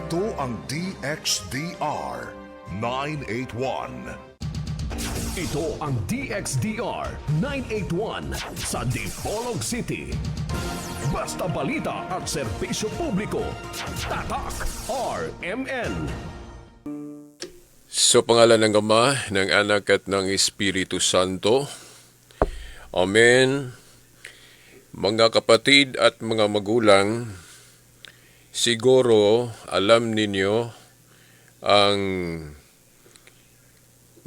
Ito ang DXDR 981. Ito ang DXDR 981 sa Dipolog City. Basta balita at serbisyo publiko. Tatak RMN. Sa pangalan ng Ama, ng Anak at ng Espiritu Santo. Amen. Mga kapatid at mga magulang, siguro alam ninyo ang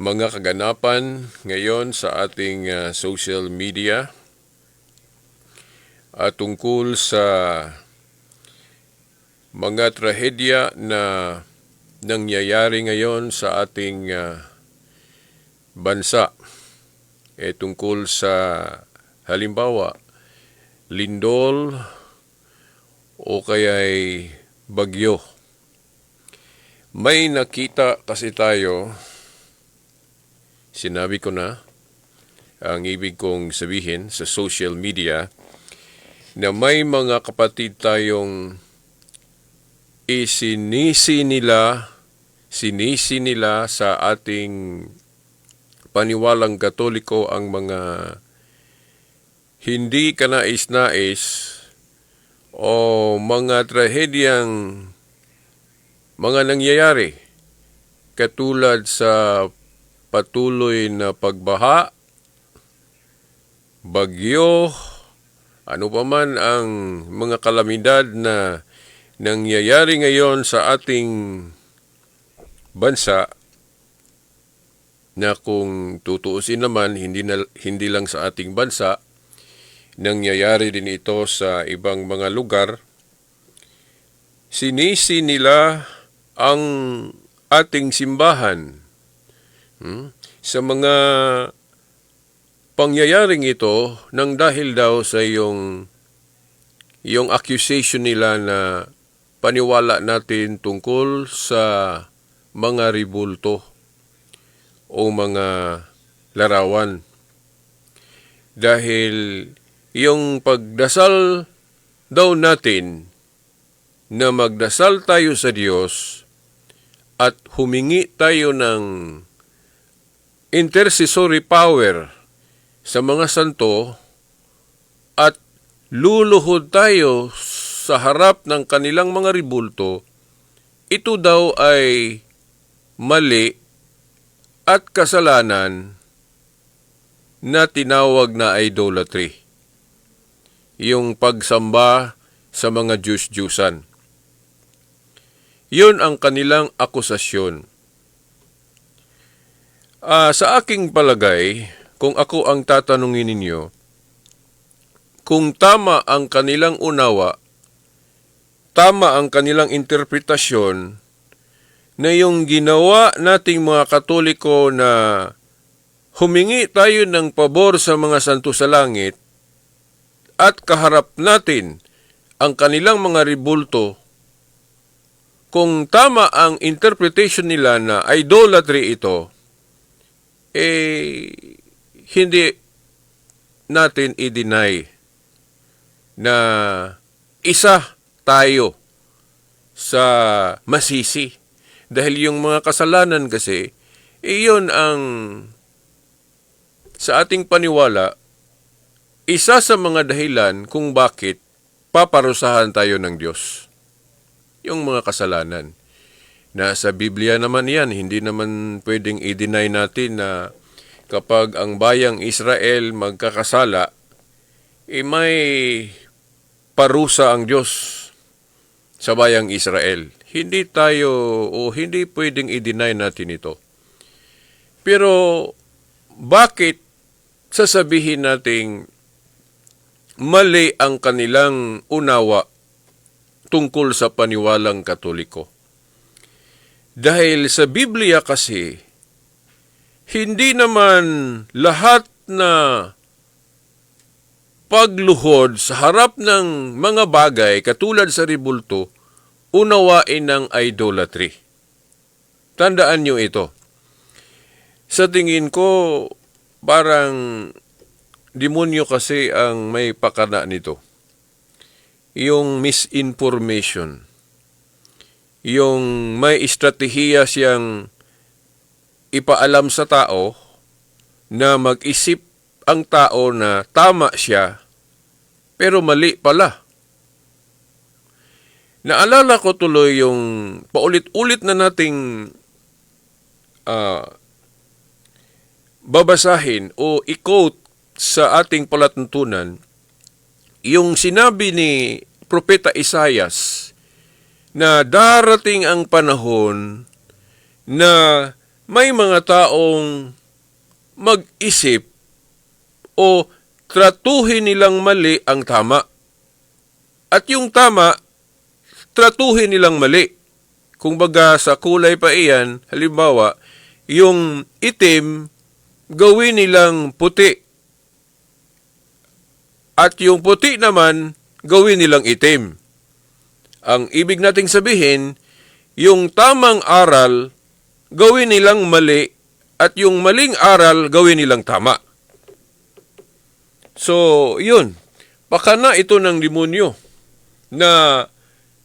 mga kaganapan ngayon sa ating ah, social media at tungkol sa mga trahedya na nangyayari ngayon sa ating ah, bansa. E tungkol sa halimbawa, lindol o kaya'y bagyo. May nakita kasi tayo, sinabi ko na, ang ibig kong sabihin sa social media, na may mga kapatid tayong isinisi nila, sinisi nila sa ating paniwalang katoliko ang mga hindi kanais-nais o mga trahedyang mga nangyayari katulad sa patuloy na pagbaha, bagyo, ano pa man ang mga kalamidad na nangyayari ngayon sa ating bansa na kung tutuusin naman hindi na, hindi lang sa ating bansa nangyayari din ito sa ibang mga lugar sinisi nila ang ating simbahan hmm? sa mga pangyayaring ito nang dahil daw sa yung yung accusation nila na paniwala natin tungkol sa mga ribulto o mga larawan. Dahil yung pagdasal daw natin na magdasal tayo sa Diyos at humingi tayo ng intercessory power sa mga santo at luluhod tayo sa harap ng kanilang mga ribulto, ito daw ay mali at kasalanan na tinawag na idolatry. Yung pagsamba sa mga Diyos-Diyusan. Yun ang kanilang akusasyon. Ah, sa aking palagay, kung ako ang tatanungin ninyo, kung tama ang kanilang unawa, tama ang kanilang interpretasyon, na yung ginawa nating mga katoliko na humingi tayo ng pabor sa mga santo sa langit at kaharap natin ang kanilang mga ribulto, kung tama ang interpretation nila na idolatry ito, eh, hindi natin i-deny na isa tayo sa masisi. Dahil yung mga kasalanan kasi, iyon ang sa ating paniwala, isa sa mga dahilan kung bakit paparusahan tayo ng Diyos. Yung mga kasalanan. Nasa Biblia naman yan, hindi naman pwedeng i-deny natin na kapag ang bayang Israel magkakasala, eh may parusa ang Diyos sa bayang Israel. Hindi tayo o hindi pwedeng i-deny natin ito. Pero bakit sasabihin nating mali ang kanilang unawa tungkol sa paniwalang katoliko? Dahil sa Biblia kasi, hindi naman lahat na pagluhod sa harap ng mga bagay katulad sa ribulto, unawain ng idolatry. Tandaan nyo ito. Sa tingin ko, parang demonyo kasi ang may pakana nito. Yung misinformation. yung may estratehiya siyang ipaalam sa tao na mag-isip ang tao na tama siya pero mali pala. Naalala ko tuloy yung paulit-ulit na nating ah, babasahin o i-quote sa ating palatuntunan yung sinabi ni Propeta Isayas na darating ang panahon na may mga taong mag-isip o tratuhin nilang mali ang tama. At yung tama, tratuhin nilang mali. Kung baga sa kulay pa iyan, halimbawa, yung itim, gawin nilang puti. At yung puti naman, gawin nilang itim. Ang ibig nating sabihin, yung tamang aral, gawin nilang mali, at yung maling aral, gawin nilang tama. So, yun. Pakana ito ng demonyo na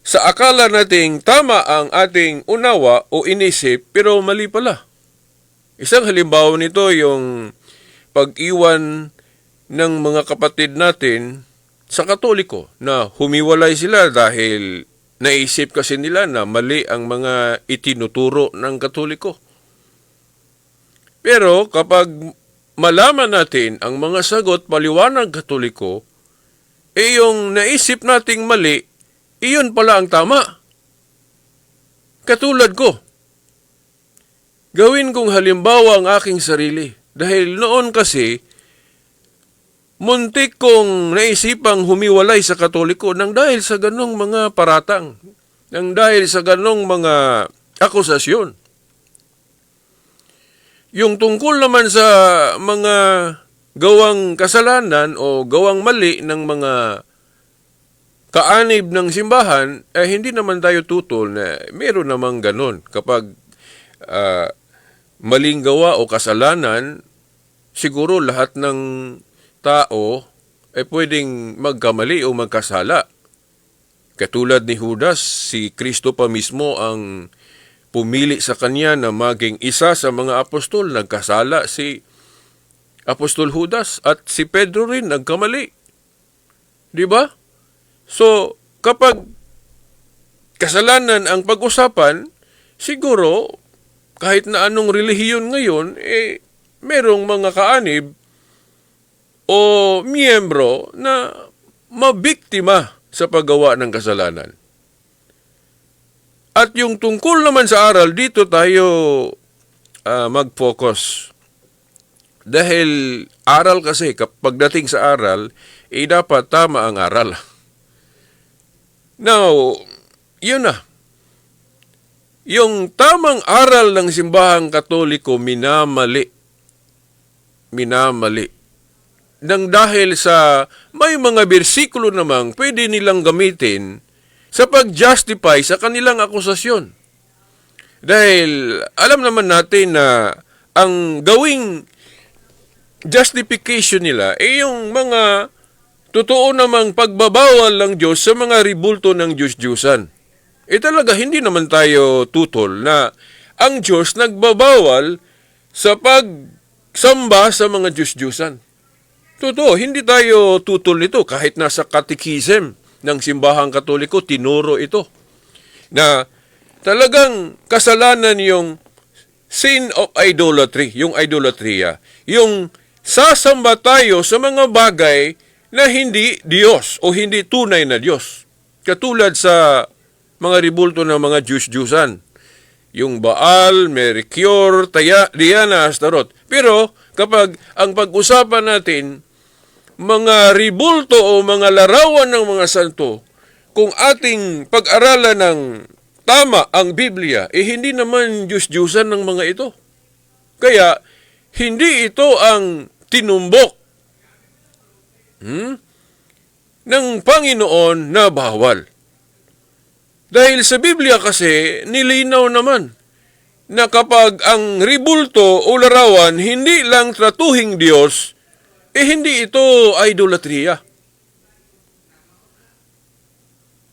sa akala nating tama ang ating unawa o inisip, pero mali pala. Isang halimbawa nito yung pag-iwan ng mga kapatid natin sa Katoliko na humiwalay sila dahil naisip kasi nila na mali ang mga itinuturo ng Katoliko. Pero kapag malaman natin ang mga sagot paliwanag Katoliko, eh yung naisip nating mali, iyon pala ang tama. Katulad ko, gawin kong halimbawa ang aking sarili. Dahil noon kasi, muntik kong naisipang humiwalay sa Katoliko nang dahil sa ganong mga paratang, nang dahil sa ganong mga akusasyon. Yung tungkol naman sa mga gawang kasalanan o gawang mali ng mga kaanib ng simbahan, eh hindi naman tayo tutol na meron namang ganon. Kapag ah, maling gawa o kasalanan, siguro lahat ng tao ay pwedeng magkamali o magkasala. Katulad ni Judas, si Kristo pa mismo ang pumili sa kanya na maging isa sa mga apostol. Nagkasala si Apostol Judas at si Pedro rin nagkamali. Di ba? So, kapag kasalanan ang pag-usapan, siguro kahit na anong relihiyon ngayon, eh, merong mga kaanib o miyembro na mabiktima sa paggawa ng kasalanan. At yung tungkol naman sa aral, dito tayo ah, mag-focus. Dahil aral kasi, kapag dating sa aral, eh dapat tama ang aral. Now, yun na. Yung tamang aral ng simbahang katoliko, minamali. Minamali. Nang dahil sa may mga bersikulo namang pwede nilang gamitin sa pag-justify sa kanilang akusasyon. Dahil alam naman natin na ang gawing justification nila ay yung mga totoo namang pagbabawal ng Diyos sa mga ribulto ng Diyos-Diyusan. Eh talaga, hindi naman tayo tutol na ang Diyos nagbabawal sa pagsamba sa mga Diyos-Diyusan. Totoo, hindi tayo tutol nito kahit nasa katikism ng simbahang katoliko, tinuro ito. Na talagang kasalanan yung sin of idolatry, yung idolatria. Yung sasamba tayo sa mga bagay na hindi Diyos o hindi tunay na Diyos. Katulad sa mga ribulto ng mga Diyos-Diyusan. Yung Baal, Mercure, Taya, Diana, Astarot. Pero kapag ang pag-usapan natin, mga ribulto o mga larawan ng mga santo, kung ating pag-aralan ng tama ang Biblia, eh hindi naman Diyos-Diyusan ng mga ito. Kaya, hindi ito ang tinumbok hmm, ng Panginoon na bawal. Dahil sa Biblia kasi, nilinaw naman na kapag ang ribulto o larawan hindi lang tratuhing Diyos, eh hindi ito idolatria.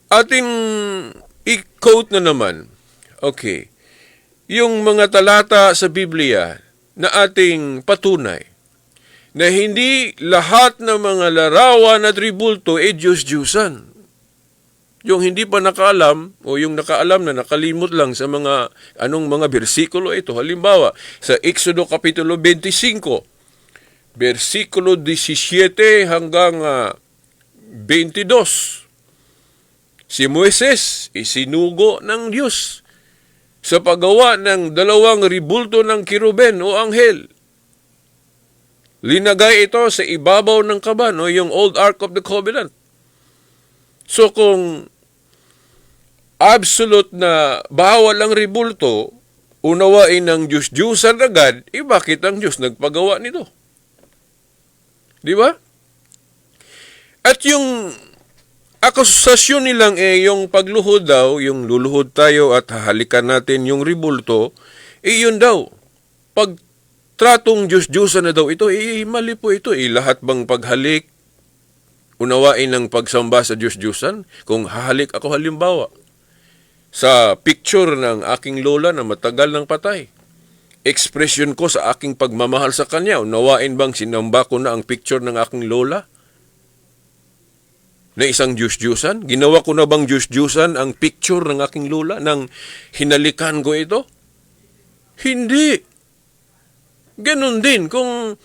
Ating i-quote na naman Okay. Yung mga talata sa Biblia na ating patunay na hindi lahat ng mga larawan at ribulto ay Diyos-Diyusan. Yung hindi pa nakaalam o yung nakaalam na nakalimot lang sa mga anong mga bersikulo ito. Halimbawa, sa Exodo Kapitulo 25, versikulo 17 hanggang ah, 22. Si Moises isinugo ng Diyos sa paggawa ng dalawang ribulto ng kiruben o anghel. Linagay ito sa ibabaw ng kaban o yung Old Ark of the Covenant. So kung absolute na bawal ang ribulto, unawain ng Diyos-Diyusan agad, eh bakit ang Diyos nagpagawa nito? Di ba? At yung akusasyon nilang eh, yung pagluhod daw, yung luluhod tayo at hahalikan natin yung ribulto, eh yun daw. Pag tratong Diyos-Diyosan na daw ito, eh mali po ito. Eh lahat bang paghalik, unawain ng pagsamba sa Diyos-Diyosan? Kung hahalik ako halimbawa, sa picture ng aking lola na matagal ng patay, expression ko sa aking pagmamahal sa kanya, unawain bang sinamba ko na ang picture ng aking lola? na isang Diyos-Diyusan? Ginawa ko na bang Diyos-Diyusan ang picture ng aking lola nang hinalikan ko ito? Hindi. Ganon din kung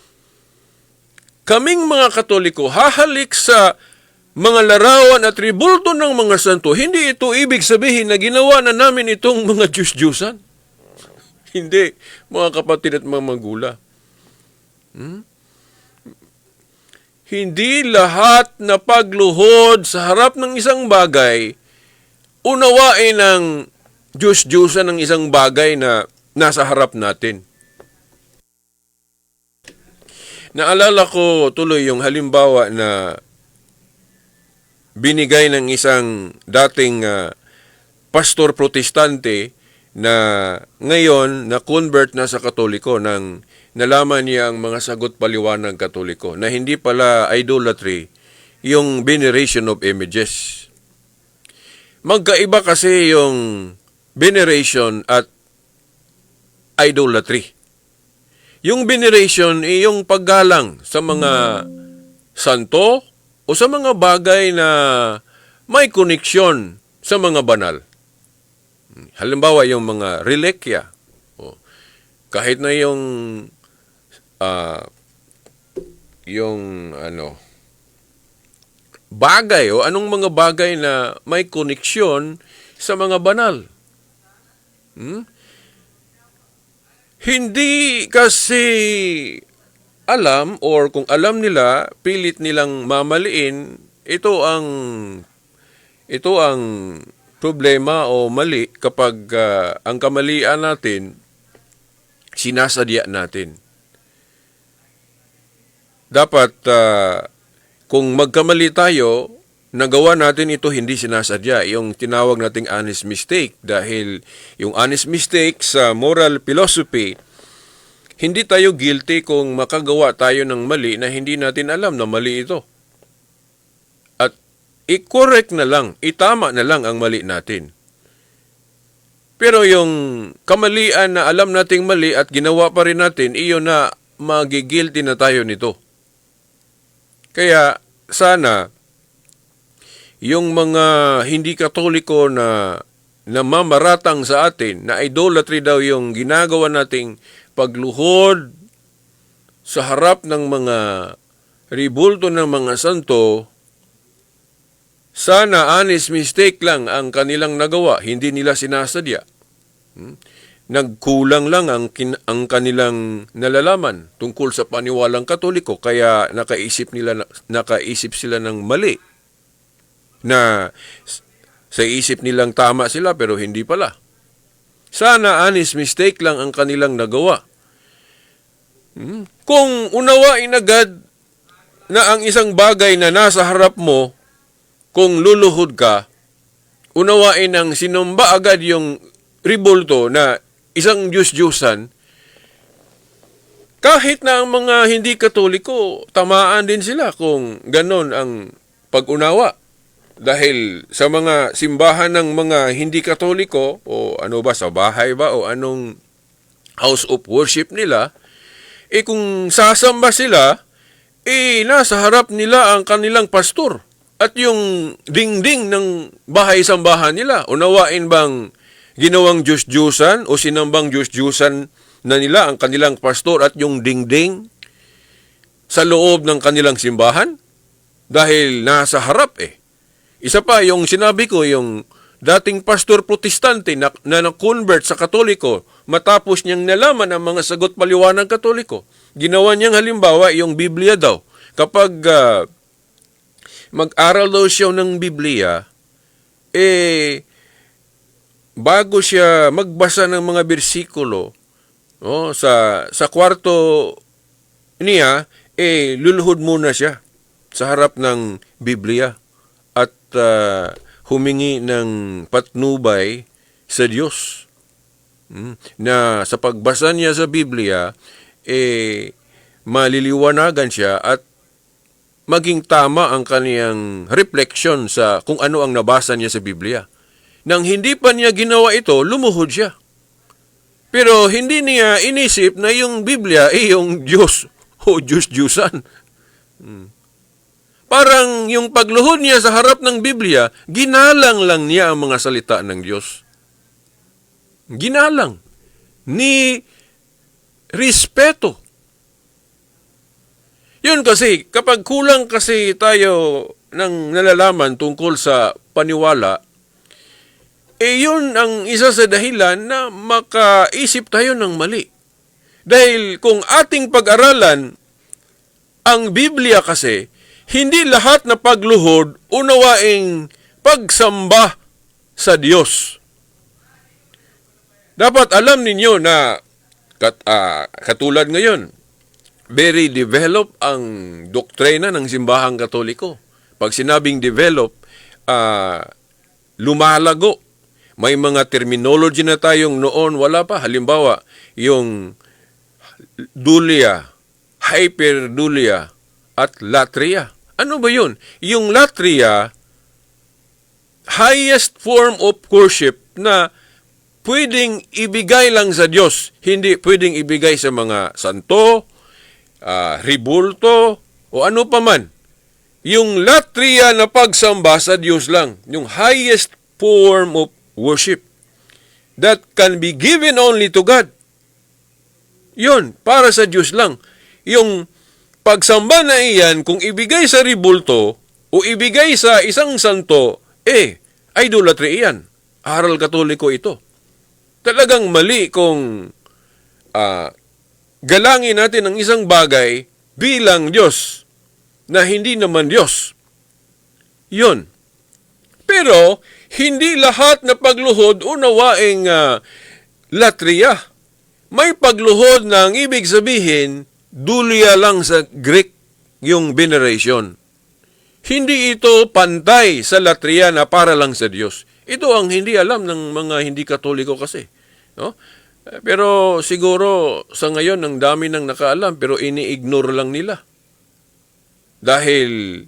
kaming mga Katoliko hahalik sa mga larawan at ribulto ng mga santo, hindi ito ibig sabihin na ginawa na namin itong mga Diyos-Diyusan. Hindi, mga kapatid at mga magula. Hindi lahat na pagluhod sa harap ng isang bagay, unawain ng Diyos-Diyosan ng isang bagay na nasa harap natin. Naalala ko tuloy yung halimbawa na binigay ng isang dating ah, pastor protestante na ngayon na convert na sa katoliko nang nalaman niya ang mga sagot paliwanag katoliko na hindi pala idolatry yung veneration of images. Magkaiba kasi yung veneration at idolatry. Yung veneration ay yung paggalang sa mga santo o sa mga bagay na may koneksyon sa mga banal. Halimbawa, yung mga relikya. Kahit na yung ah, yung ano bagay o anong mga bagay na may koneksyon sa mga banal. Hmm? Hindi kasi alam or kung alam nila, pilit nilang mamaliin, ito ang ito ang problema o mali kapag ah, ang kamalian natin sinasadya natin. Dapat ah, kung magkamali tayo, nagawa natin ito hindi sinasadya, yung tinawag nating honest mistake dahil yung honest mistake sa moral philosophy hindi tayo guilty kung makagawa tayo ng mali na hindi natin alam na mali ito. I-correct na lang, itama na lang ang mali natin. Pero yung kamalian na alam nating mali at ginawa pa rin natin, iyon na magigilty na tayo nito. Kaya sana yung mga hindi katoliko na namamaratang sa atin na idolatry daw yung ginagawa nating pagluhod sa harap ng mga ribulto ng mga santo, sana honest mistake lang ang kanilang nagawa, hindi nila sinasadya. Hmm? Nagkulang lang ang, kin- ang kanilang nalalaman tungkol sa paniwalang katoliko, kaya nakaisip, nila, nakaisip sila ng mali na sa isip nilang tama sila pero hindi pala. Sana honest mistake lang ang kanilang nagawa. Hmm? Kung unawain agad na ang isang bagay na nasa harap mo, kung luluhod ka, unawain ng sinumba agad yung ribulto na isang Diyos-Diyusan, kahit na ang mga hindi katoliko, tamaan din sila kung ganon ang pag-unawa. dahil sa mga simbahan ng mga hindi katoliko o ano ba sa bahay ba o anong house of worship nila, eh kung sasamba sila, eh nasa harap nila ang kanilang pastor at yung dingding ng bahay-sambahan nila. Unawain bang ginawang Diyos-Diyusan o sinambang Diyos-Diyusan na nila ang kanilang pastor at yung dingding sa loob ng kanilang simbahan? Dahil nasa harap eh. Isa pa, yung sinabi ko, yung dating pastor protestante na, na na-convert sa katoliko matapos niyang nalaman ang mga sagot paliwanag katoliko. Ginawa niyang halimbawa yung Biblia daw. Kapag ah, mag-aral daw siya ng Biblia, eh, bago siya magbasa ng mga bersikulo, oh, sa, sa kwarto niya, eh, luluhod muna siya sa harap ng Biblia at ah, humingi ng patnubay sa Diyos. Mm, Na sa pagbasa niya sa Biblia, eh, maliliwanagan siya at maging tama ang kaniyang reflection sa kung ano ang nabasa niya sa Biblia. Nang hindi pa niya ginawa ito, lumuhod siya. Pero hindi niya inisip na yung Biblia ay yung Diyos o Diyos-Diyusan. Parang yung pagluhod niya sa harap ng Biblia, ginalang lang niya ang mga salita ng Diyos. Ginalang. Ni respeto. Yun kasi, kapag kulang kasi tayo ng nalalaman tungkol sa paniwala, eh yun ang isa sa dahilan na makaisip tayo ng mali. Dahil kung ating pag-aralan ang Biblia kasi, hindi lahat na pagluhod unawaing pagsamba sa Diyos. Dapat alam ninyo na kat, ah, katulad ngayon, very develop ang doktrina ng simbahang katoliko. Pag sinabing develop, ah, lumalago. May mga terminology na tayong noon wala pa. Halimbawa, yung dulia, hyperdulia, at latria. Ano ba yun? Yung latria, highest form of worship na pwedeng ibigay lang sa Diyos. Hindi pwedeng ibigay sa mga santo, ah, ribulto, o ano pa man. Yung latria na pagsamba sa Diyos lang. Yung highest form of worship that can be given only to God. Yun, para sa Diyos lang. Yung pagsamba na iyan, kung ibigay sa ribulto o ibigay sa isang santo, eh, idolatry iyan. Aral katoliko ito. Talagang mali kung ah, galangin natin ang isang bagay bilang Diyos na hindi naman Diyos. Yun. Pero, hindi lahat na pagluhod unawaing ah, latria. May pagluhod na ang ibig sabihin, dulia lang sa Greek yung veneration. Hindi ito pantay sa latria na para lang sa Diyos. Ito ang hindi alam ng mga hindi katoliko kasi. No? Pero siguro sa ngayon ang dami nang nakaalam pero ini-ignore lang nila. Dahil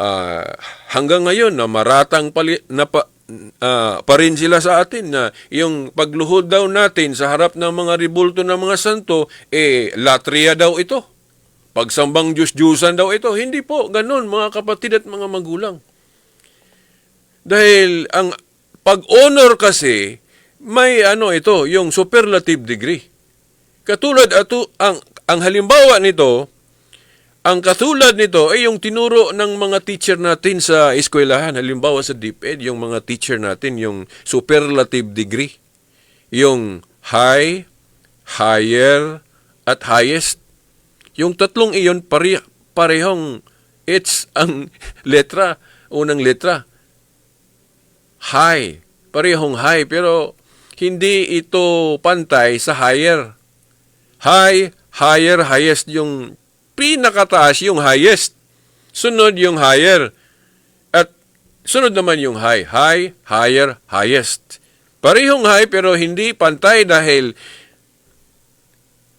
ah, hanggang ngayon na maratang pali, na pa, ah, pa rin sila sa atin na yung pagluhod daw natin sa harap ng mga ribulto ng mga santo, eh, latria daw ito. Pagsambang Diyos-Diyusan daw ito. Hindi po, ganun mga kapatid at mga magulang. Dahil ang pag-honor kasi, may ano ito, yung superlative degree. Katulad ato, ang, ang halimbawa nito, ang katulad nito ay yung tinuro ng mga teacher natin sa eskwelahan. Halimbawa sa DepEd, yung mga teacher natin, yung superlative degree. Yung high, higher, at highest. Yung tatlong iyon, pare, parehong it's ang letra, unang letra. High. Parehong high, pero hindi ito pantay sa higher. High, higher, highest yung pinakataas yung highest. Sunod yung higher. At sunod naman yung high. High, higher, highest. Parehong high pero hindi pantay dahil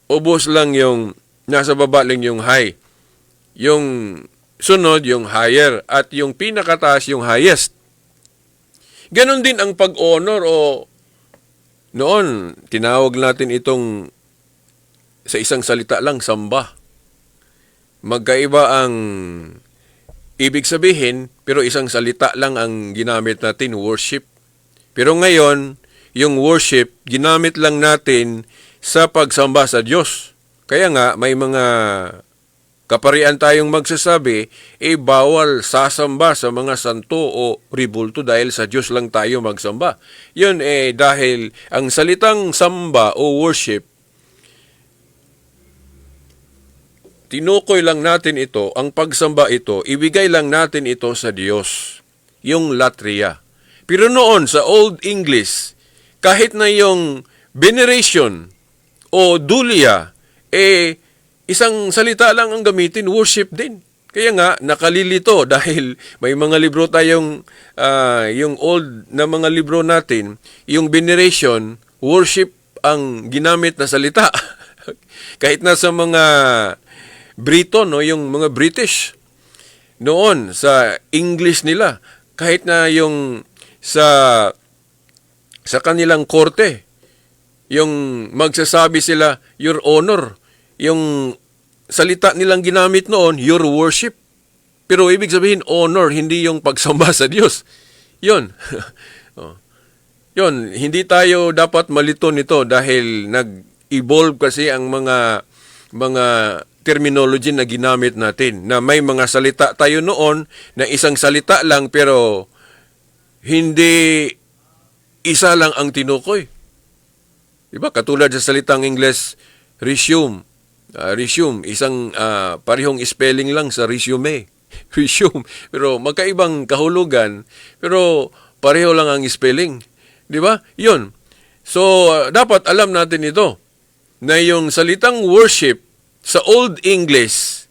ubos lang yung nasa baba lang yung high. Yung sunod yung higher at yung pinakataas yung highest. Ganon din ang pag-honor o noon, tinawag natin itong sa isang salita lang, samba. Magkaiba ang ibig sabihin, pero isang salita lang ang ginamit natin, worship. Pero ngayon, yung worship, ginamit lang natin sa pagsamba sa Diyos. Kaya nga, may mga kaparian tayong magsasabi, eh bawal sasamba sa mga santo o ribulto dahil sa Diyos lang tayo magsamba. Yun eh dahil ang salitang samba o worship, tinukoy lang natin ito, ang pagsamba ito, ibigay lang natin ito sa Diyos, yung latria. Pero noon sa Old English, kahit na yung veneration o dulia, eh isang salita lang ang gamitin, worship din. Kaya nga, nakalilito dahil may mga libro tayong, ah, yung old na mga libro natin, yung veneration, worship ang ginamit na salita. Kahit na sa mga Brito, no, yung mga British, noon sa English nila, kahit na yung sa sa kanilang korte, yung magsasabi sila, Your Honor, yung salita nilang ginamit noon, Your Worship. Pero ibig sabihin, honor, hindi yung pagsamba sa Diyos. Yun. Oh. Yun, hindi tayo dapat malito nito dahil nag-evolve kasi ang mga mga terminology na ginamit natin na may mga salita tayo noon na isang salita lang pero hindi isa lang ang tinukoy. Diba? Katulad sa salitang Ingles, resume. Ah, resume, isang ah, parehong spelling lang sa resume. resume. Pero magkaibang kahulugan, pero pareho lang ang spelling. Di ba? Yun. So, ah, dapat alam natin ito, na yung salitang worship sa Old English,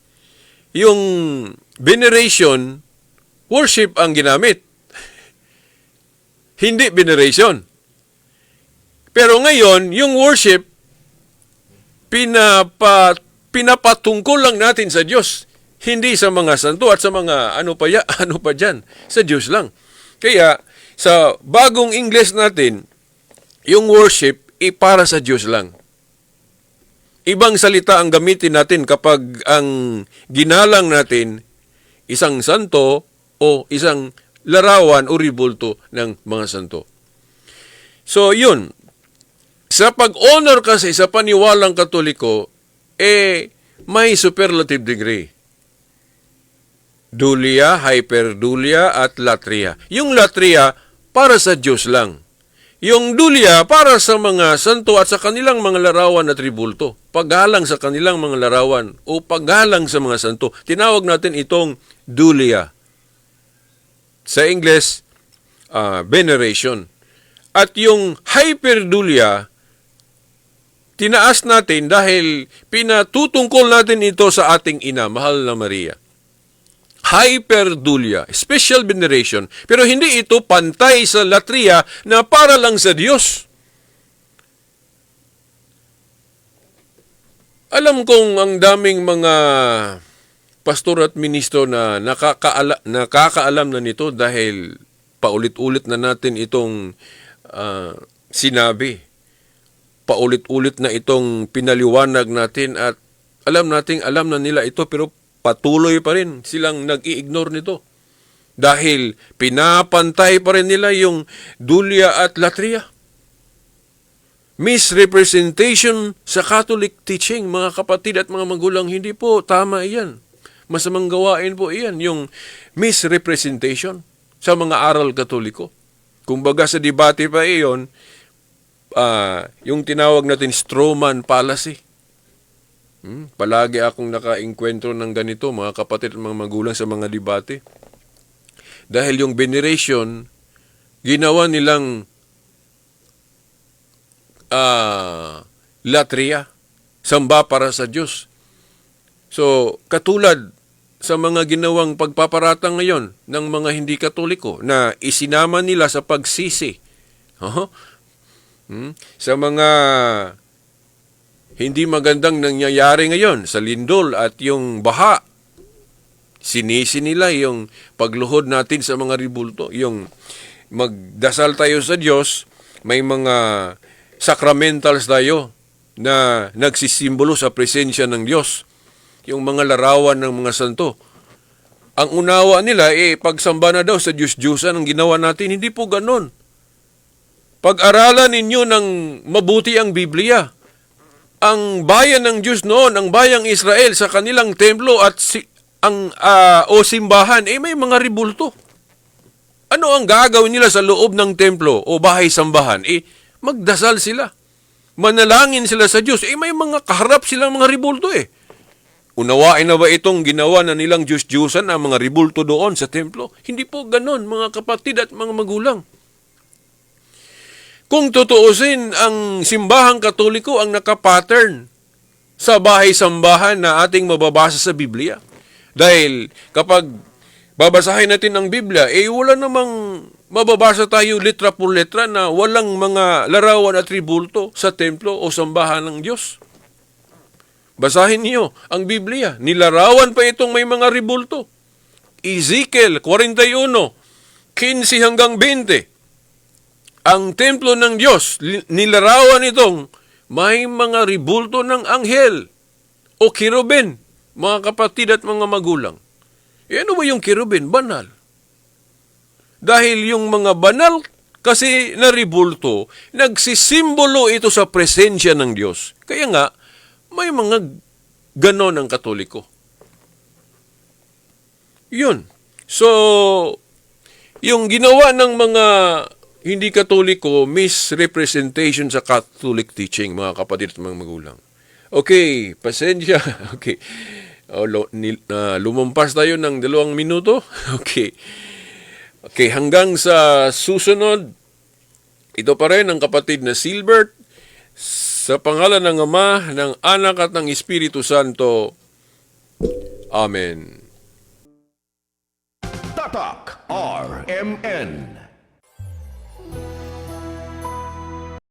yung veneration, worship ang ginamit. Hindi veneration. Pero ngayon, yung worship, pinapa, pinapatungkol lang natin sa Diyos. Hindi sa mga santo at sa mga ano pa, ya, ano pa dyan. Sa Diyos lang. Kaya, sa bagong English natin, yung worship, i para sa Diyos lang. Ibang salita ang gamitin natin kapag ang ginalang natin isang santo o isang larawan o ribulto ng mga santo. So, yun. Sa pag-honor kasi sa paniwalang katoliko, eh, may superlative degree. Dulia, hyperdulia, at latria. Yung latria, para sa Diyos lang. Yung dulia, para sa mga santo at sa kanilang mga larawan at tribulto. Paggalang sa kanilang mga larawan o paggalang sa mga santo. Tinawag natin itong dulia. Sa English, ah, veneration. At yung hyperdulia, tinaas natin dahil pinatutungkol natin ito sa ating ina, mahal na Maria. Hyperdulia, special veneration, pero hindi ito pantay sa latria na para lang sa Diyos. Alam kong ang daming mga pastor at ministro na nakakaala, nakakaalam na nito dahil paulit-ulit na natin itong ah, sinabi. Paulit-ulit na itong pinaliwanag natin at alam nating alam na nila ito pero patuloy pa rin silang nag-i-ignore nito. Dahil pinapantay pa rin nila yung dulya at latria. Misrepresentation sa Catholic teaching, mga kapatid at mga magulang, hindi po tama iyan. Masamang gawain po iyan, yung misrepresentation sa mga aral katoliko. Kumbaga sa debate pa iyon, ah, yung tinawag natin strawman fallacy. Hmm, palagi akong naka-enkwentro ng ganito, mga kapatid at mga magulang sa mga debate. Dahil yung veneration, ginawa nilang ah, latria, samba para sa Diyos. So, katulad sa mga ginawang pagpaparatang ngayon ng mga hindi katoliko na isinama nila sa pagsisi. Huh? Hmm? Sa mga hindi magandang nangyayari ngayon sa lindol at yung baha sinisi nila yung pagluhod natin sa mga ribulto, yung magdasal tayo sa Diyos, may mga sacramentals tayo na nagsisimbolo sa presensya ng Diyos, yung mga larawan ng mga santo. Ang unawa nila, eh, pagsamba na daw sa Diyos-Diyosan ang ginawa natin. Hindi po ganon. Pag-aralan ninyo ng mabuti ang Biblia. Ang bayan ng Diyos noon, ang bayang Israel sa kanilang templo at si, ang ah, o simbahan, eh may mga ribulto. Ano ang gagawin nila sa loob ng templo o bahay sambahan? Eh, magdasal sila. Manalangin sila sa Diyos. Eh, may mga kaharap silang mga ribulto eh. Unawain na ba itong ginawa na nilang Diyos-Diyosan ang mga ribulto doon sa templo? Hindi po ganon, mga kapatid at mga magulang. Kung tutuusin, ang simbahang katoliko ang nakapattern sa bahay-sambahan na ating mababasa sa Biblia. Dahil kapag babasahin natin ang Biblia, eh wala namang mababasa tayo litra por letra na walang mga larawan at tribulto sa templo o sambahan ng Diyos. Basahin niyo ang Biblia. Nilarawan pa itong may mga ribulto. Ezekiel 41, 15 hanggang 20 ang templo ng Diyos, nilarawan itong may mga ribulto ng anghel o kirubin, mga kapatid at mga magulang. E ano ba yung kirubin? Banal. Dahil yung mga banal kasi na ribulto, nagsisimbolo ito sa presensya ng Diyos. Kaya nga, may mga ganon ang katoliko. Yun. So, yung ginawa ng mga hindi katoliko, misrepresentation sa Catholic teaching, mga kapatid at mga magulang. Okay, pasensya. Okay. O, lo, ni, ah, lumampas tayo ng dalawang minuto. Okay. Okay, hanggang sa susunod, ito pa rin ang kapatid na Silbert, sa pangalan ng Ama, ng Anak at ng Espiritu Santo. Amen. Tatak RMN.